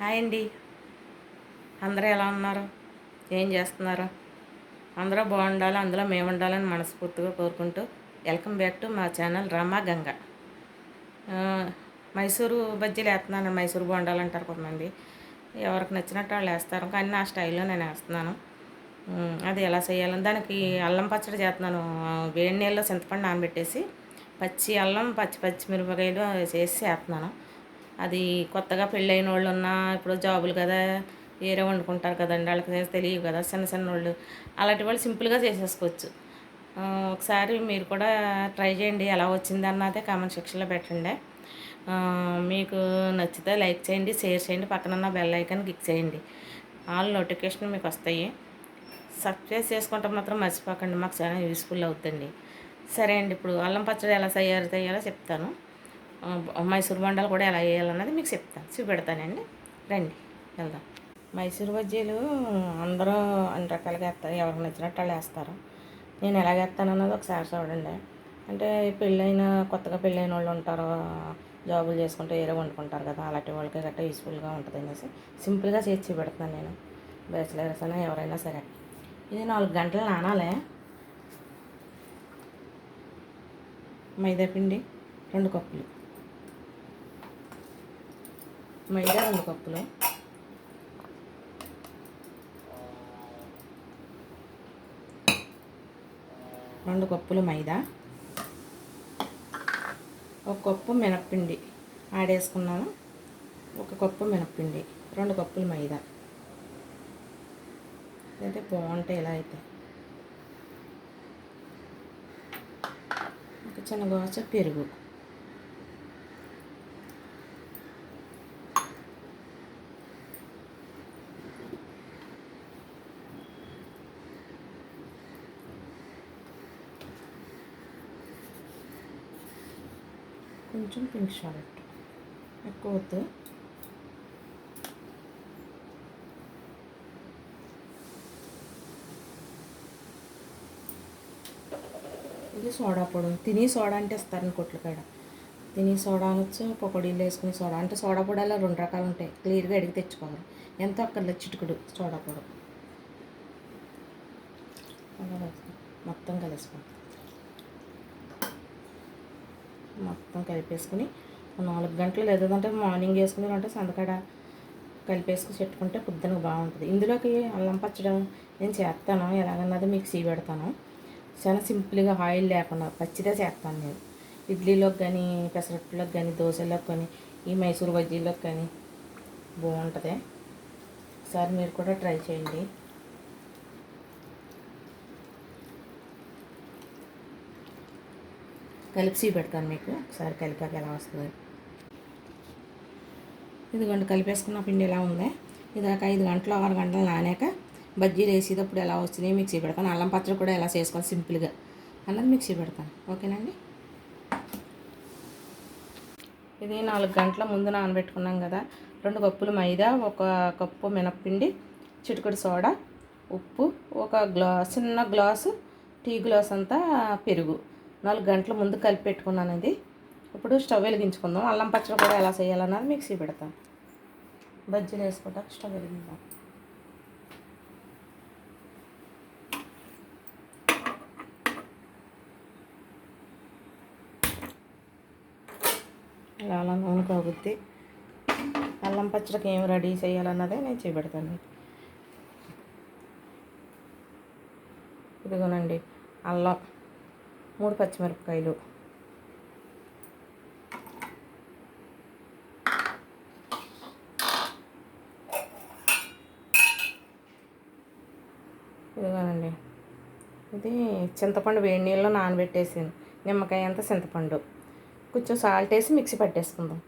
Hi అండి. అందరూ ఎలా ఉన్నారు? ఏం చేస్తున్నారు? అందరూ బాగుండాలి అందులో మేము ఉండాలని మనస్ఫూర్తిగా కోరుకుంటూ వెల్కమ్ బ్యాక్ టు మా ఛానల్ రామా గంగ. మైసూరు బజ్జీలు వేస్తున్నాను మైసూరు బోండాలు అంటారు కొంతమంది ఎవరికి నచ్చినట్టు వాళ్ళు వేస్తారు కానీ నా స్టైల్లో నేను వేస్తున్నాను. అది ఎలా చేయాలని. దానికి అల్లం పచ్చడి చేస్తున్నాను. వేడి నీళ్ళలో చింతపండు నానబెట్టేసి పచ్చి అల్లం పచ్చి పచ్చిమిరపకాయలు చేసి వేస్తున్నాను. అది కొత్తగా పెళ్ళైన వాళ్ళు ఉన్నా ఇప్పుడు జాబులు కదా వేరే వండుకుంటారు కదండి వాళ్ళకి తెలియదు కదా చిన్న చిన్న వాళ్ళు అలాంటి వాళ్ళు సింపుల్గా చేసేసుకోవచ్చు. ఒకసారి మీరు కూడా ట్రై చేయండి ఎలా వచ్చింది అన్నదే కామెంట్ సెక్షన్లో పెట్టండి. మీకు నచ్చితే లైక్ చేయండి షేర్ చేయండి పక్కన ఉన్న బెల్ ఐకాన్ క్లిక్ చేయండి. ఆల్ నోటిఫికేషన్ మీకు వస్తాయి. సబ్స్క్రైబ్ చేసుకుంటే మాత్రం మర్చిపోకండి మాకు చాలా యూస్ఫుల్ అవుతుంది. సరే అండి ఇప్పుడు అల్లం పచ్చడి ఎలా తయారు చేయాలో చెప్తాను. మైసూర్ బొండాలు కూడా ఎలా వేయాలన్నది మీకు చెప్తాను. చూపెడతానండి. రండి వెళ్దాం. మైసూర్ బజ్జీలు అందరూ అన్ని రకాలుగా వేస్తారు. ఎవరికి నచ్చినట్టు వాళ్ళు వేస్తారు. నేను ఎలా వేస్తాను అన్నది ఒకసారి చూడండి. అంటే పెళ్ళైన కొత్తగా పెళ్ళైన వాళ్ళు ఉంటారు. జాబులు చేసుకుంటే ఏరే వండుకుంటారు కదా అలాంటి వాళ్ళకి గట్రా యూస్ఫుల్గా ఉంటుంది అనేసి సింపుల్గా చేసి పెడతాను నేను. బ్యాచిలర్స్ అయినా ఎవరైనా సరే. ఇది నాలుగు గంటలు నానాలే. మైదా పిండి రెండు కప్పులు. మైదా రెండు కప్పులు. రెండు కప్పులు మైదా. ఒక కప్పు మినప్పిండి ఆడేసుకున్నాను ఒక కప్పు మినప్పిండి రెండు కప్పులు మైదా. అయితే బాగుంటాయి ఇలా అయితే. ఒక చిన్న గోచ పెరుగు. కొంచెం పింక్ సాల్ట్ ఎక్కువ వద్దు. ఇది సోడా పొడి. తిని సోడా అంటే ఇస్తారు కొట్లు కాడ. తిని సోడా అనొచ్చు పకోడీలు వేసుకుని సోడా. అంటే సోడా పొడాలో రెండు రకాలు ఉంటాయి. క్లియర్గా అడిగి తెచ్చుకోవాలి. ఎంతో అక్కర్లేదు చిటుకుడు సోడా పొడి. అలా మొత్తం కలిసిపోతుంది. మొత్తం కలిపేసుకుని నాలుగు గంటలు లేదంటే మార్నింగ్ వేసుకుని అంటే సందకాడ కలిపేసుకుని చెట్టుకుంటే పొద్దున బాగుంటుంది. ఇందులోకి అల్లం పచ్చడి నేను చేస్తాను. ఎలాగన్నది మీకు సీ పెడతాను. చాలా సింపుల్గా ఆయిల్ లేకుండా పచ్చిదే చేస్తాను నేను. ఇడ్లీలోకి కానీ పెసరట్టులోకి కానీ దోశలోకి కానీ ఈ మైసూర్ బజ్జీలోకి కానీ బాగుంటుంది. ఒకసారి మీరు కూడా ట్రై చేయండి. కలిపి పెడతాను మీకు. ఒకసారి కలిపాక ఎలా వస్తుంది. ఇదిగోండి కలిపేసుకున్న పిండి ఎలా ఉంది? ఇది ఒక ఐదు గంటలు ఆరు గంటలు నానాక బజ్జీలు వేసేటప్పుడు ఎలా వచ్చినాయి మిక్సీ పెడతాను అల్లం పచ్చడి కూడా ఎలా చేసుకోవాలి సింపుల్గా అన్నది మిక్సీ పెడతాను ఓకేనండి? ఇది నాలుగు గంటల ముందు నానబెట్టుకున్నాం కదా. రెండు కప్పులు మైదా ఒక కప్పు మినప్పిండి చిటుకుడు సోడా ఉప్పు ఒక గ్లాస్ చిన్న గ్లాసు టీ గ్లాస్ అంతా పెరుగు. నాలుగు గంటల ముందు కలిపి పెట్టుకున్నాను ఇది. ఇప్పుడు స్టవ్ వెలిగించుకుందాం. అల్లం పచ్చడి కూడా ఎలా చేయాలన్నది మిక్సీ పెడతాం. బజ్జీలు వేసుకోవటానికి స్టవ్ వెలిగిద్దాం ఇలా అలా నూనె కాగుద్ది అల్లం పచ్చడికి ఏం రెడీ చేయాలన్నదే నేను చేపెడతాను. ఇదిగోనండి అల్లం. మూడు పచ్చిమిరపకాయలు. ఇదిగోనండి. ఇది చింతపండు వేడి నీళ్ళలో నానబెట్టేసాను. నిమ్మకాయ అంత చింతపండు. కొంచెం సాల్ట్ వేసి మిక్సీ పట్టేసుకుందాం.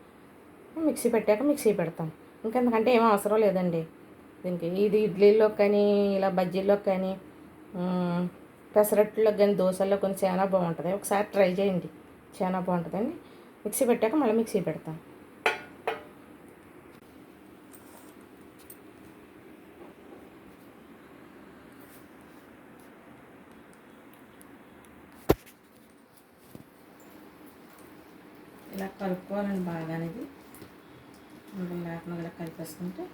మిక్సీ పెట్టాక మిక్సీ పెడతాం. ఇంకెందుకంటే ఏం అవసరం లేదండి. దీనికి ఇది ఇడ్లీలో కానీ ఇలా బజ్జీల్లో కానీ పెసరట్టులో కానీ దోశల్లో కొన్ని చాలా బాగుంటుంది. ఒకసారి ట్రై చేయండి. చాలా బాగుంటుందండి. మిక్సీ పెట్టాక మళ్ళీ మిక్సీ పెడతాం. ఇలా కలుపుకోవాలండి బాగా అనేది ఉండలు లేకుండా ఇలా కలిపేసుకుంటే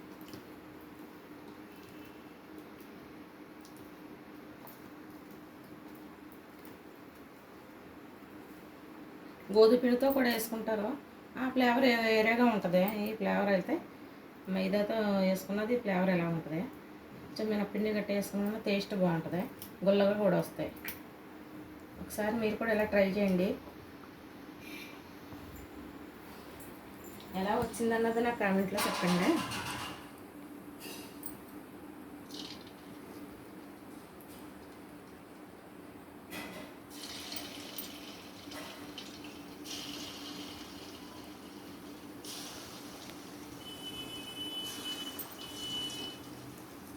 గోధుమ పిండితో కూడా వేసుకుంటారు. ఆ ఫ్లేవర్ వేరేగా ఉంటుంది. ఈ ఫ్లేవర్ అయితే మైదాతో వేసుకున్నది ఫ్లేవర్ ఎలా ఉంటుంది. కొంచెం మినపిండి గట్టి వేసుకున్న టేస్ట్ బాగుంటుంది. గుల్లగా కూడా వస్తాయి. ఒకసారి మీరు కూడా ఇలా ట్రై చేయండి. ఎలా వచ్చిందన్నది నాకు కామెంట్లో చెప్పండి.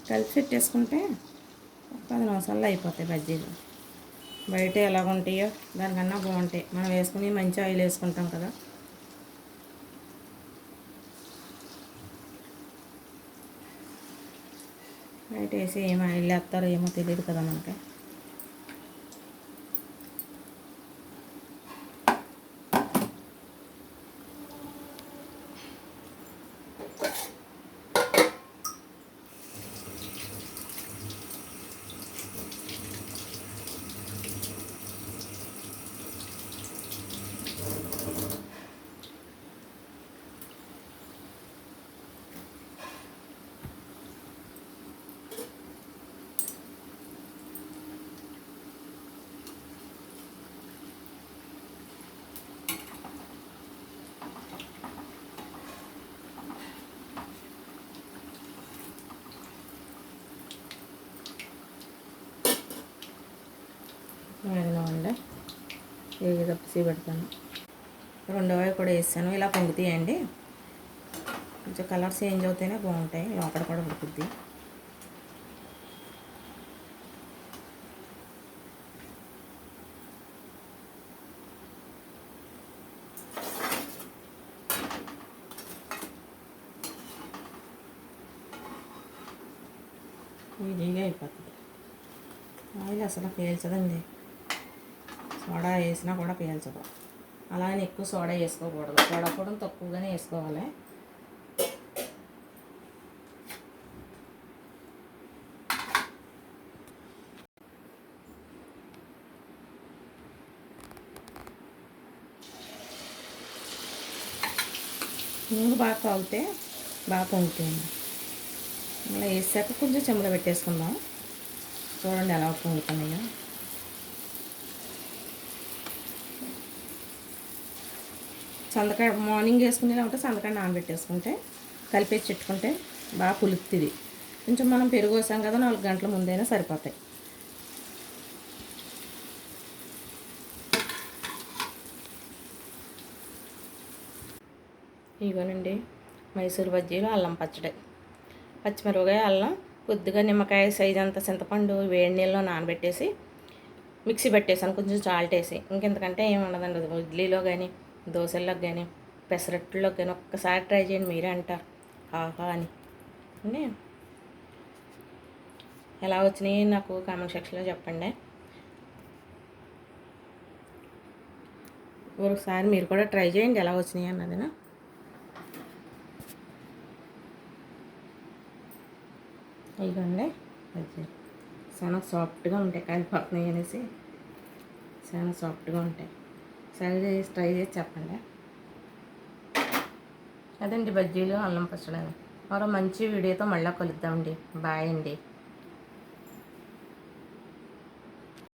కలిపి పెట్టేసుకుంటే పది నిమిషాల్లో అయిపోతాయి బజ్జీలు. బయట ఎలా ఉంటాయో దానికన్నా బాగుంటాయి. మనం వేసుకుని మంచి ఆయిల్ వేసుకుంటాం కదా. బయట వేసి ఏం ఆయిల్ వేస్తారో ఏమో తెలియదు కదా మనకి. వేడిగా ఉండే వేగి పెడతాను రెండవ కూడా వేసాను ఇలా పొంగుతాయండి కొంచెం కలర్స్ చేంజ్ అవుతేనే బాగుంటాయి. లోపల కూడా ఉడుకుద్ది. ఈజీగా అయిపోతుంది. ఆయిల్ అసలు పేల్చదండి. సోడా వేసినా కూడా పీల్చదు. అలానే ఎక్కువ సోడా వేసుకోకూడదు. సోడా కూడా తక్కువగానే వేసుకోవాలి. నూనె బాగా కాగితే బాగా పొంగుతుంది. మళ్ళీ వేసాక కొంచెం చెమ్మలో పెట్టేసుకుందాం. చూడండి ఎలా పొంగుతున్నాయో. సందకాయ మార్నింగ్ వేసుకునేలా ఉంటే సందకాయ నానబెట్టేసుకుంటే కలిపేసి చెట్టుకుంటే బాగా పులుస్తుంది కొంచెం మనం పెరుగు వేసాం కదా నాలుగు గంటల ముందైనా సరిపోతాయి. ఇగోనండి మైసూర్ బజ్జీలు అల్లం పచ్చడి. పచ్చిమిరపకాయ అల్లం కొద్దిగా నిమ్మకాయ సైజ్ అంత చింతపండు వేడి నీళ్ళలో నానబెట్టేసి మిక్సీ పెట్టేసాను కొంచెం చాల్ట్ వేసి. ఇంకెంతకంటే ఏమి ఉండదండి ఇడ్లీలో కానీ దోశల్లోకి కానీ పెసరట్టులో కానీ ఒక్కసారి ట్రై చేయండి మీరే అంటారు. ఆహా అని. ఎలా వచ్చినాయి నాకు కామెంట్ సెక్షన్లో చెప్పండి. ఒకసారి మీరు కూడా ట్రై చేయండి ఎలా వచ్చినాయి అన్నదినా. ఇదిగోండి. అది చాలా సాఫ్ట్గా ఉంటాయి కాలిపోతున్నాయి అనేసి. చాలా సాఫ్ట్గా ఉంటాయి. సరే చేసి ట్రై చేసి చెప్పండి. అదండి బజ్జీలు అల్లం పచ్చడి. మరో మంచి వీడియోతో మళ్ళీ కలుద్దామండి. బాయ్ అండి.